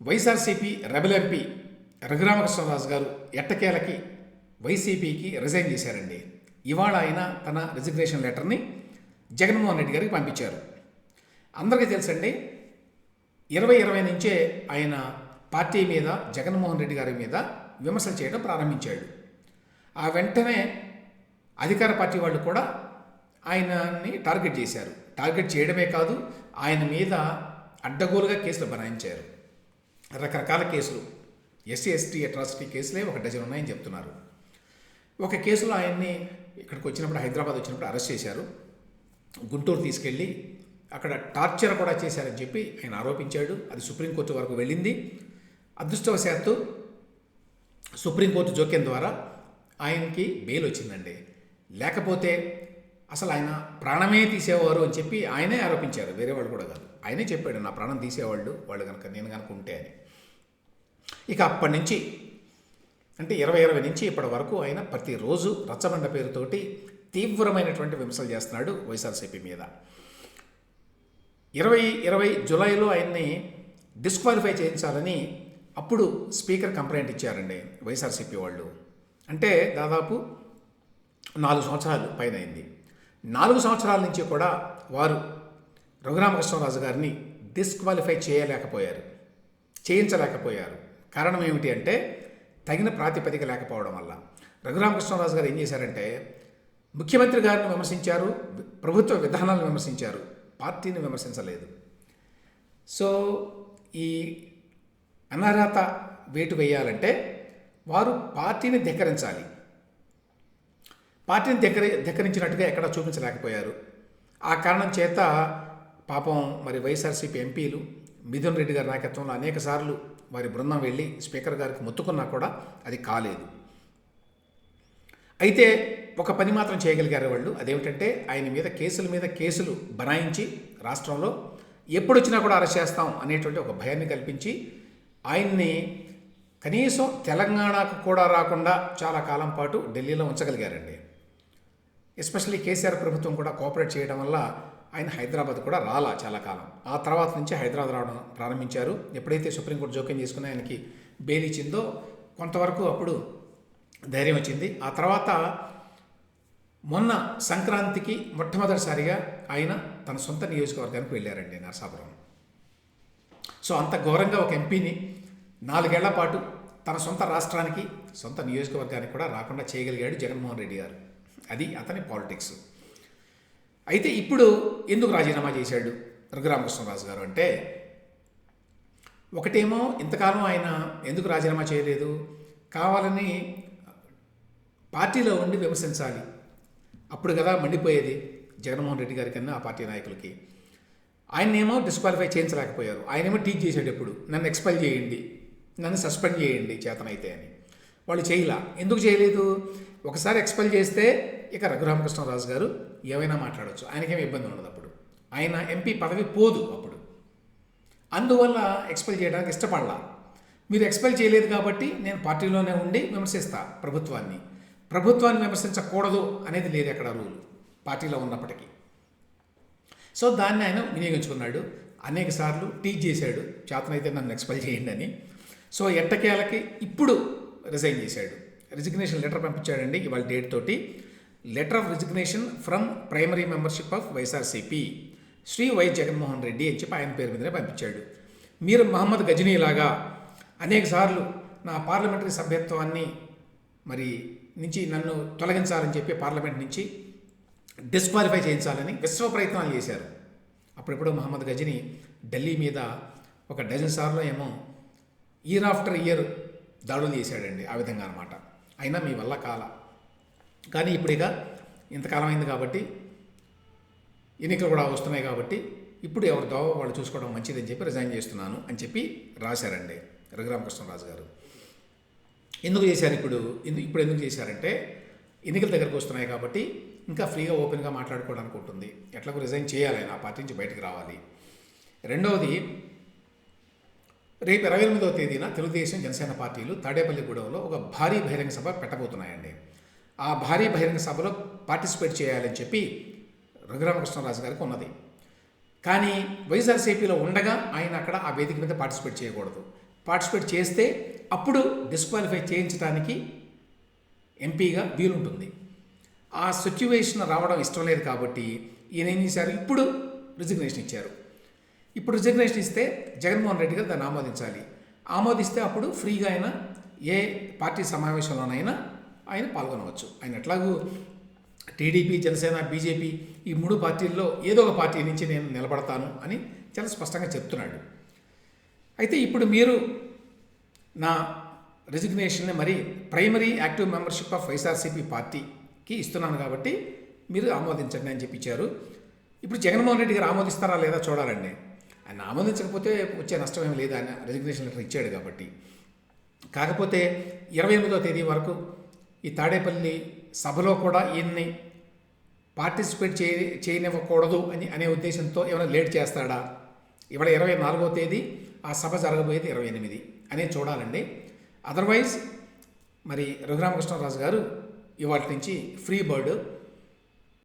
YSRCP rebel MP Raghuramakrishnaraju గారు ఎట్టకేలకి వైసీపీకి resign చేశారండి. ఇవాళ ఆయన తన రిజిగ్నేషన్ లెటర్ని జగన్మోహన్ రెడ్డి గారికి పంపించారు. అందరికీ తెలుసండి ఇరవై ఇరవై నుంచే ఆయన పార్టీ మీద జగన్మోహన్ రెడ్డి గారి మీద విమర్శలు చేయడం ప్రారంభించాడు. ఆ వెంటనే అధికార పార్టీ వాళ్ళు కూడా ఆయనని టార్గెట్ చేశారు. టార్గెట్ చేయడమే కాదు ఆయన మీద అడ్డగోలుగా కేసులు బనాయించారు. రకరకాల కేసులు. ఎస్సీ ఎస్టీ అట్రాసిటీ కేసులే ఒక డజన్ ఉన్నాయని చెప్తున్నారు. ఒక కేసులో ఆయన్ని ఇక్కడికి వచ్చినప్పుడు హైదరాబాద్ వచ్చినప్పుడు అరెస్ట్ చేశారు. గుంటూరు తీసుకెళ్ళి అక్కడ టార్చర్ కూడా చేశారని చెప్పి ఆయన ఆరోపించాడు. అది సుప్రీంకోర్టు వరకు వెళ్ళింది. అదృష్టవశాత్తు సుప్రీంకోర్టు జోక్యం ద్వారా ఆయనకి బెయిల్ వచ్చిందండి. లేకపోతే అసలు ఆయన ప్రాణమే తీసేవారు అని చెప్పి ఆయనే ఆరోపించారు. వేరే వాళ్ళు కూడా కాదు. ఆయనే చెప్పాడు నా ప్రాణం తీసేవాళ్ళు వాళ్ళు కనుక నేను కనుక ఉంటే అని. ఇక అప్పటి నుంచి అంటే ఇరవై ఇరవై నుంచి ఇప్పటి వరకు ఆయన ప్రతిరోజు రచ్చబండ పేరుతోటి తీవ్రమైనటువంటి విమర్శలు చేస్తున్నాడు వైఎస్ఆర్సీపీ మీద. ఇరవై ఇరవై జూలైలో ఆయన్ని డిస్క్వాలిఫై చేయించాలని అప్పుడు స్పీకర్ కంప్లైంట్ ఇచ్చారండి వైఎస్ఆర్సీపీ వాళ్ళు. అంటే దాదాపు నాలుగు సంవత్సరాలు పైన అయింది. నాలుగు సంవత్సరాల నుంచి కూడా వారు రఘురామకృష్ణరాజు గారిని డిస్క్వాలిఫై చేయలేకపోయారు. చేయించలేకపోయారు. కారణం ఏమిటి అంటే తగిన ప్రాతిపదిక లేకపోవడం వల్ల. రఘురామకృష్ణరాజు గారు ఏం చేశారంటే ముఖ్యమంత్రి గారిని విమర్శించారు ప్రభుత్వ విధానాలను విమర్శించారు పార్టీని విమర్శించలేదు. సో ఈ అనర్హత వేటు వేయాలంటే వారు పార్టీని ధిక్కరించాలి. పార్టీని ధిక్కర ధిక్కరించినట్టుగా ఎక్కడా చూపించలేకపోయారు. ఆ కారణం చేత పాపం మరి వైఎస్ఆర్సీపీ ఎంపీలు మిథున్ రెడ్డి గారి నాయకత్వంలో అనేక సార్లు వారి బృందం వెళ్ళి స్పీకర్ గారికి మొత్తుకున్నా కూడా అది కాలేదు. అయితే ఒక పని మాత్రం చేయగలిగారు వాళ్ళు. అదేమిటంటే ఆయన మీద కేసుల మీద కేసులు బనాయించి రాష్ట్రంలో ఎప్పుడు వచ్చినా కూడా అరెస్ట్ చేస్తాం అనేటువంటి ఒక భయాన్ని కల్పించి ఆయన్ని కనీసం తెలంగాణకు కూడా రాకుండా చాలా కాలం పాటు ఢిల్లీలో ఉంచగలిగారండి. ఎస్పెషల్లీ కేసీఆర్ ప్రభుత్వం కూడా కోఆపరేట్ చేయడం వల్ల ఆయన హైదరాబాద్ కూడా రాలా చాలా కాలం. ఆ తర్వాత నుంచి హైదరాబాద్ రావడం ప్రారంభించారు. ఎప్పుడైతే సుప్రీంకోర్టు జోక్యం చేసుకుని ఆయనకి బెయిల్ ఇచ్చిందో కొంతవరకు అప్పుడు ధైర్యం వచ్చింది. ఆ తర్వాత మొన్న సంక్రాంతికి మొట్టమొదటిసారిగా ఆయన తన సొంత నియోజకవర్గానికి వెళ్ళారండి నరసాపురం. సో అంత ఘోరంగా ఒక ఎంపీని నాలుగేళ్ళ పాటు తన సొంత రాష్ట్రానికి సొంత నియోజకవర్గానికి కూడా రాకుండా చేయగలిగాడు జగన్మోహన్ రెడ్డి గారు. అది అతని పాలిటిక్స్. అయితే ఇప్పుడు ఎందుకు రాజీనామా చేశాడు రఘురామకృష్ణరాజు గారు అంటే ఒకటేమో ఇంతకాలం ఆయన ఎందుకు రాజీనామా చేయలేదు కావాలని పార్టీలో ఉండి విమర్శించాలి. అప్పుడు కదా మండిపోయేది జగన్మోహన్ రెడ్డి గారి కన్నా ఆ పార్టీ నాయకులకి. ఆయనేమో డిస్క్వాలిఫై చేయించలేకపోయారు. ఆయనేమో టీచ్ చేసేటప్పుడు ఎప్పుడు నన్ను ఎక్స్పెల్ చేయండి నన్ను సస్పెండ్ చేయండి చేతనైతే అని. వాళ్ళు చేయలా. ఎందుకు చేయలేదు? ఒకసారి ఎక్స్పెల్ చేస్తే ఇక రఘురామకృష్ణరాజు గారు ఏమైనా మాట్లాడవచ్చు ఆయనకేమి ఇబ్బంది ఉండదు అప్పుడు. ఆయన ఎంపీ పదవి పోదు అప్పుడు. అందువల్ల ఎక్స్పెల్ చేయడానికి ఇష్టపడలా. మీరు ఎక్స్పెల్ చేయలేదు కాబట్టి నేను పార్టీలోనే ఉండి విమర్శిస్తా ప్రభుత్వాన్ని. ప్రభుత్వాన్ని విమర్శించకూడదు అనేది లేదు అక్కడ రూల్. పార్టీలో ఉన్నప్పటికీ. సో దాన్ని ఆయన వినియోగించుకున్నాడు. అనేక సార్లు టీచ్ చేశాడు. చేతనైతే నన్ను ఎక్స్పెల్ చేయండి అని. సో ఎట్టకేలకి ఇప్పుడు రిజైన్ చేశాడు. రిజిగ్నేషన్ లెటర్ పంపించాడండి ఇవాళ డేట్ తోటి. Letter of resignation from primary membership of YSRCP Shri Y Jaganmohan Reddy అని చెప్పి ఆయన పేరు మీదనే పంపించాడు. మీరు మహమ్మద్ గజనీ లాగా అనేక సార్లు నా పార్లమెంటరీ సభ్యత్వాన్ని మరి నుంచి నన్ను తొలగించాలని చెప్పి పార్లమెంట్ నుంచి డిస్క్వాలిఫై చేయించాలని విశ్వ ప్రయత్నాలు చేశారు. అప్పుడెప్పుడు మహమ్మద్ గజనీ ఢిల్లీ మీద ఒక డజన్ సార్లు ఏమో ఇయర్ ఆఫ్టర్ ఇయర్ దాడులు చేశాడండి ఆ విధంగా అనమాట అయినా మీ వల్ల కాల. కానీ ఇప్పుడు ఇక ఇంతకాలం అయింది కాబట్టి ఎన్నికలు కూడా వస్తున్నాయి కాబట్టి ఇప్పుడు ఎవరి దోవ వాళ్ళు చూసుకోవడం మంచిదని చెప్పి రిజైన్ చేస్తున్నాను అని చెప్పి రాశారండి రఘురామకృష్ణరాజు గారు. ఎందుకు చేశారు ఇప్పుడు? ఇప్పుడు ఎందుకు చేశారంటే ఎన్నికల దగ్గరకు వస్తున్నాయి కాబట్టి ఇంకా ఫ్రీగా ఓపెన్గా మాట్లాడుకోవడానికి ఉంటుంది. ఎట్లాగో రిజైన్ చేయాలి ఆయన ఆ పార్టీ నుంచి బయటకు రావాలి. రెండవది రేపు ఇరవై ఎనిమిదవ తేదీన తెలుగుదేశం జనసేన పార్టీలు తాడేపల్లిగూడెంలో ఒక భారీ బహిరంగ సభ పెట్టబోతున్నాయండి. ఆ భారీ బహిరంగ సభలో పార్టిసిపేట్ చేయాలని చెప్పి రఘురామకృష్ణరాజు గారికి ఉన్నది. కానీ వైఎస్ఆర్సీపీలో ఉండగా ఆయన అక్కడ ఆ వేదిక మీద పార్టిసిపేట్ చేయకూడదు. పార్టిసిపేట్ చేస్తే అప్పుడు డిస్క్వాలిఫై చేయించడానికి ఎంపీగా వీలుంటుంది. ఆ సిచ్యువేషన్ రావడం ఇష్టం లేదు కాబట్టి ఈయన ఏం చేశారు? ఇప్పుడు రిజిగ్నేషన్ ఇచ్చారు. ఇప్పుడు రిజగ్నేషన్ ఇస్తే జగన్మోహన్ రెడ్డి గారు దాన్ని ఆమోదించాలి. ఆమోదిస్తే అప్పుడు ఫ్రీగా ఆయన ఏ పార్టీ సమావేశంలోనైనా ఆయన పాల్గొనవచ్చు. ఆయన ఎట్లాగూ టీడీపీ జనసేన బీజేపీ ఈ మూడు పార్టీల్లో ఏదో ఒక పార్టీ నుంచి నేను నిలబడతాను అని చాలా స్పష్టంగా చెప్తున్నాడు. అయితే ఇప్పుడు మీరు నా రిజిగ్నేషన్ని మరి primary active membership of YSRCP పార్టీకి ఇస్తున్నాను కాబట్టి మీరు ఆమోదించండి అని చెప్పించారు ఇప్పుడు జగన్మోహన్ రెడ్డి గారు ఆమోదిస్తారా లేదా చూడాలండి. ఆయన ఆమోదించకపోతే వచ్చే నష్టం ఏమి లేదు. ఆయన రిజిగ్నేషన్ లెటర్ ఇచ్చాడు కాబట్టి. కాకపోతే ఇరవై ఎనిమిదో తేదీ వరకు ఈ తాడేపల్లి సభలో కూడా ఈయన్ని పార్టిసిపేట్ చేయ చేయనివ్వకూడదు అని అనే ఉద్దేశంతో ఏమైనా లేట్ చేస్తాడా? ఇవాళ ఇరవై నాలుగో తేదీ ఆ సభ జరగబోయేది ఇరవై ఎనిమిది అనేది చూడాలండి. అదర్వైజ్ మరి రఘురామకృష్ణరాజు గారు ఇవాటి నుంచి ఫ్రీ బర్డ్